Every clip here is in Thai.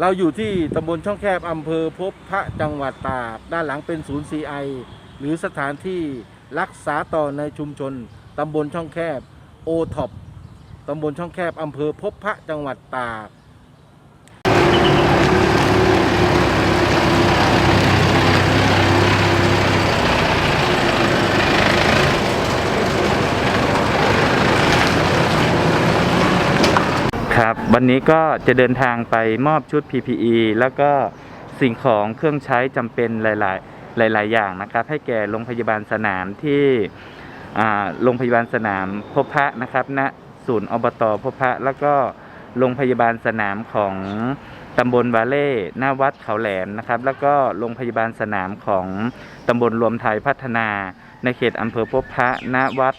เราอยู่ที่ตำบลช่องแคบอำเภอพบพระจังหวัดตาดด้านหลังเป็นศูนย์ CI หรือสถานที่รักษาต่อในชุมชนตำบลช่องแคบโอท็อปตำบลช่องแคบอำเภอพบพระจังหวัดตาด ครับ วันนี้ก็จะเดินทางไปมอบชุด PPE แล้วก็สิ่งของเครื่องใช้จำเป็นหลาย ๆ หลาย ๆ อย่างนะครับ ให้แก่โรงพยาบาลสนามที่โรงพยาบาลสนามพบพระนะครับณศูนย์อบตพบพระ แล้วก็โรงพยาบาลสนามของตำบลวาเล่หน้าวัดเขาแหลมนะครับ แล้วก็โรงพยาบาลสนามของตำบลรวมไทยพัฒนา ในเขตอำเภอพบพระณวัด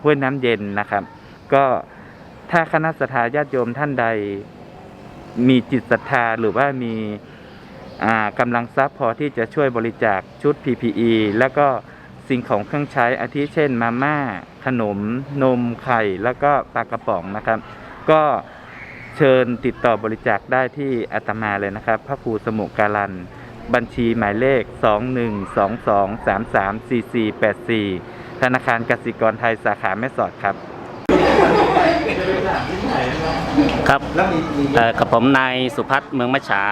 ห้วยน้ำเย็นนะครับ ก็ ถ้าคณะสัตยาญาติโยมท่านใด มีจิตศรัทธาหรือว่ามีกำลังทรัพย์พอที่จะช่วยบริจาคชุด PPE แล้วก็สิ่งของเครื่องใช้อาทิเช่นมาม่า ขนม นมไข่ แล้วก็ปลากระป๋องนะครับ ก็เชิญติดต่อบริจาคได้ที่อาตมาเลยนะครับ พระครูสมุการัน บัญชีหมายเลข 2122334484 ธนาคารกสิกรไทยสาขาแม่สอดครับ ครับเอ่อกับผมนายสุพัฒน์เมืองมัจฉา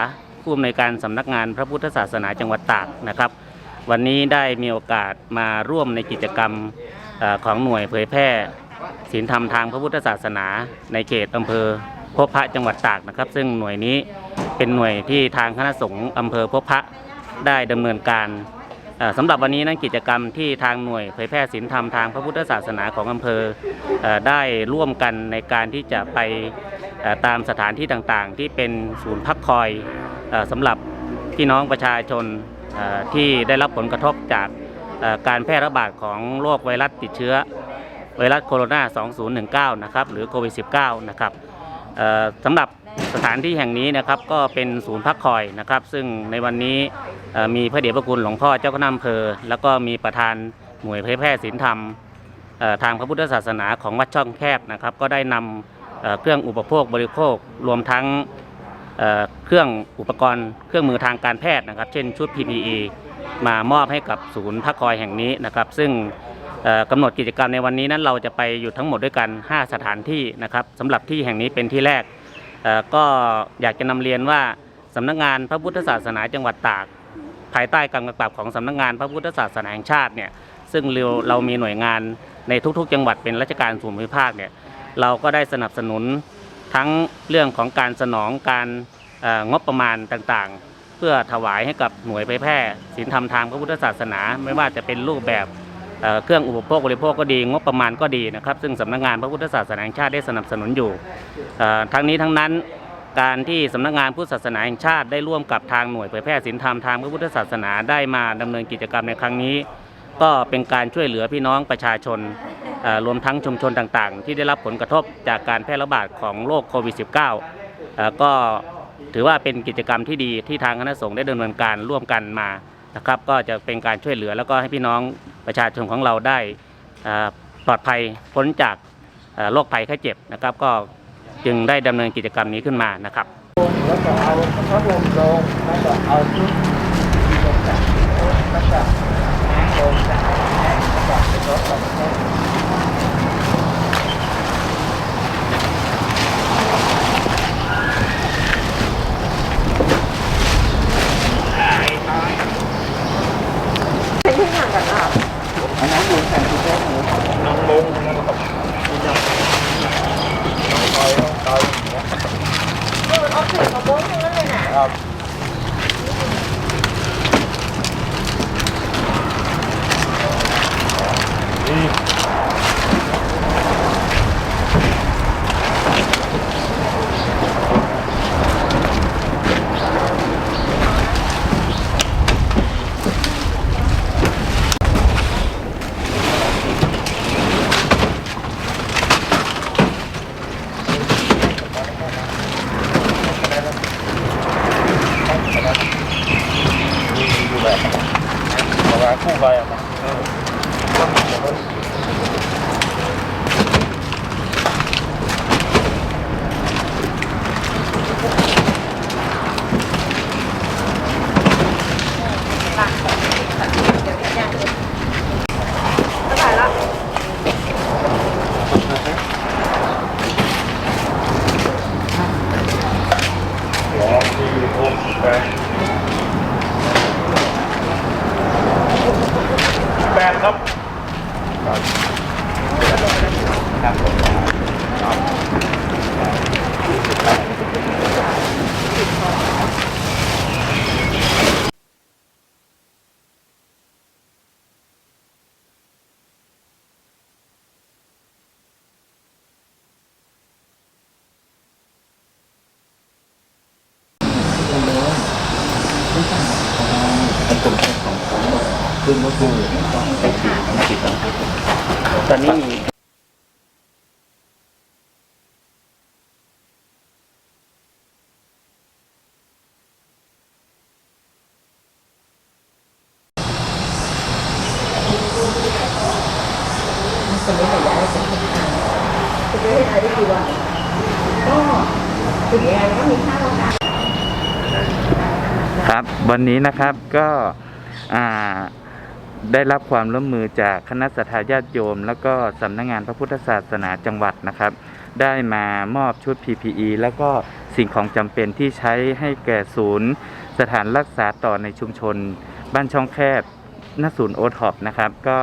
ผู้อำนวยการสำนักงานพระพุทธศาสนาจังหวัดตากนะครับ วันนี้ได้มีโอกาสมาร่วมในกิจกรรมเออของหน่วยเผยแพร่ศีลธรรมทางพระพุทธศาสนา ในเขตอำเภอพบพระจังหวัดตากนะครับ ซึ่งหน่วยนี้เป็นหน่วยที่ทางคณะสงฆ์อำเภอพบพระได้ดำเนินการเอ่อ สำหรับวันนี้นั้นกิจกรรมที่ทางหน่วยเผยแพร่ศีลธรรมทางพระพุทธศาสนาของอำเภออได้ร่วมกันในการที่จะไปตามสถานที่ต่างๆ ที่เป็นศูนย์พักคอยอสำหรับพี่น้องประชาชนที่ได้รับผลกระทบจากการแพร่ระบาดของโรคไวรัสติดเชื้อ ไวรัสโคโรนา 2019 นะครับหรือโควิด -19 นะครับสำหรับ สถานที่แห่งนี้นะครับก็เป็นศูนย์พักคอยนะครับ ซึ่งในวันนี้มีพระเดชพระคุณหลวงพ่อเจ้าคณะอำเภอ แล้วก็มีประธานหน่วยเผยแพร่ศีลธรรมทางพระพุทธศาสนาของวัดช่องแคบนะครับ ก็ได้นำเอ่อเครื่องอุปโภคบริโภครวมทั้งเเครื่องอุปกรณ์เครื่องมือทางการแพทย์นะครับ เช่นชุด PPE มามอบให้กับศูนย์พักคอยแห่งนี้นะครับ ซึ่งกำหนดกิจกรรมในวันนี้นั้นเราจะไปอยู่ทั้งหมดด้วยกัน 5 สถานที่นะครับสำหรับที่แห่งนี้เป็นที่แรก ก็อยากจะนำเรียนว่าสำนักงานพระพุทธศาสนาจังหวัดตาก ภายใต้การกำกับของสำนักงานพระพุทธศาสนาแห่งชาติเนี่ยซึ่งเราเรามีหน่วยงานในทุกๆ จังหวัดเป็นราชการส่วนภูมิภาคเนี่ยเราก็ได้สนับสนุนทั้งเรื่องของการสนองการงบประมาณต่างๆ เพื่อถวายให้กับหน่วยเผยแพร่ศีลธรรมทางพระพุทธศาสนา ไม่ว่าจะเป็นรูปแบบ เเครื่องอุปโภคบริโภคก็ดีงบประมาณก็ดีนะครับ ซึ่งสำนักงานพระพุทธศาสนาแห่งชาติได้สนับสนุนอยู่ทั้งนี้ทั้งนั้นการที่สำนักงานพุทธศาสนาแห่งชาติได้ร่วมกับทางหน่วยเผยแพร่ศีลธรรมทางพระพุทธศาสนาได้มาดำเนินกิจกรรมในครั้งนี้ ก็เป็นการช่วยเหลือพี่น้องประชาชนรวมทั้งชุมชนต่างๆ ที่ได้รับผลกระทบจากการแพร่ระบาดของโรคโควิด -19 เอ่อก็ถือว่าเป็นกิจกรรมที่ดีที่ทางคณะสงฆ์ได้ดำเนินการร่วมกันมานะครับ ก็จะเป็นการช่วยเหลือแล้วก็ให้พี่น้อง ประชาชนของเราได้ปลอดภัยพ้นจากโรคภัยไข้เจ็บนะครับ ก็จึงได้ดำเนินกิจกรรมนี้ขึ้นมานะครับแล้วก็เอาพัดลมลงแล้วก็เอาชุดลงจากแล้วก็น้ำลงจากแล้วก็เป็นรถของเขา เป็นที่ห่างกันนะคะ อันนั้นอยู่แข่งที่แท้หมูน้องลงนะครับคุณยังน้องคอยน้องคอยอย่างเงี้ย เออเอาเข็มมาโบ้ทั้งนั้นเลยนะ ครับ เอาไว้คู่ไปอะ แปดครับ ครับผมตอนนี้มีค นนี้แต่ย้ายเป็นคนทางคุณจะให้ทายได้กี่วันก็ถึงยังไงก็มีค่าราคาครับ วันนี้นะครับก็อ่า ได้รับความร่วมมือจากคณะสัตยาติโยม แล้วก็สำนักงงานพระพุทธศาสนาจังหวัดนะครับ ได้มามอบชุด PPE แล้วก็สิ่งของจำเป็นที่ใช้ให้แก่ศูนย์ สถานรักษาต่อในชุมชน บ้านช่องแคบณศูนย์โอท็อปนะครับ ก็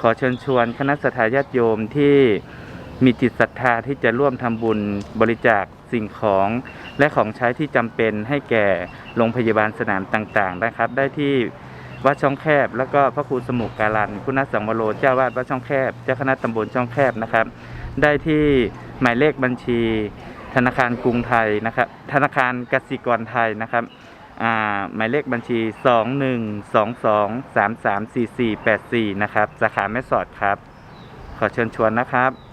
ขอเชิญชวนคณะสัตยาติโยมที่มีจิตศรัทธาที่จะร่วมทำบุญบริจาคสิ่งของ และของใช้ที่จำเป็นให้แก่โรงพยาบาลสนามต่างๆนะครับ ได้ที่ วัดช่องแคบ แล้วก็พระครูสมุกการันคุณสังวโรเจ้าวาดวัดช่องแคบ เจ้าคณะตำบลช่องแคบนะครับ ได้ที่หมายเลขบัญชี ธนาคารกรุงไทยนะครับ ธนาคารกสิกรไทยนะครับหมายเลขบัญชี 2122334484 นะครับ สาขาแม่สอดครับ ขอเชิญชวนนะครับ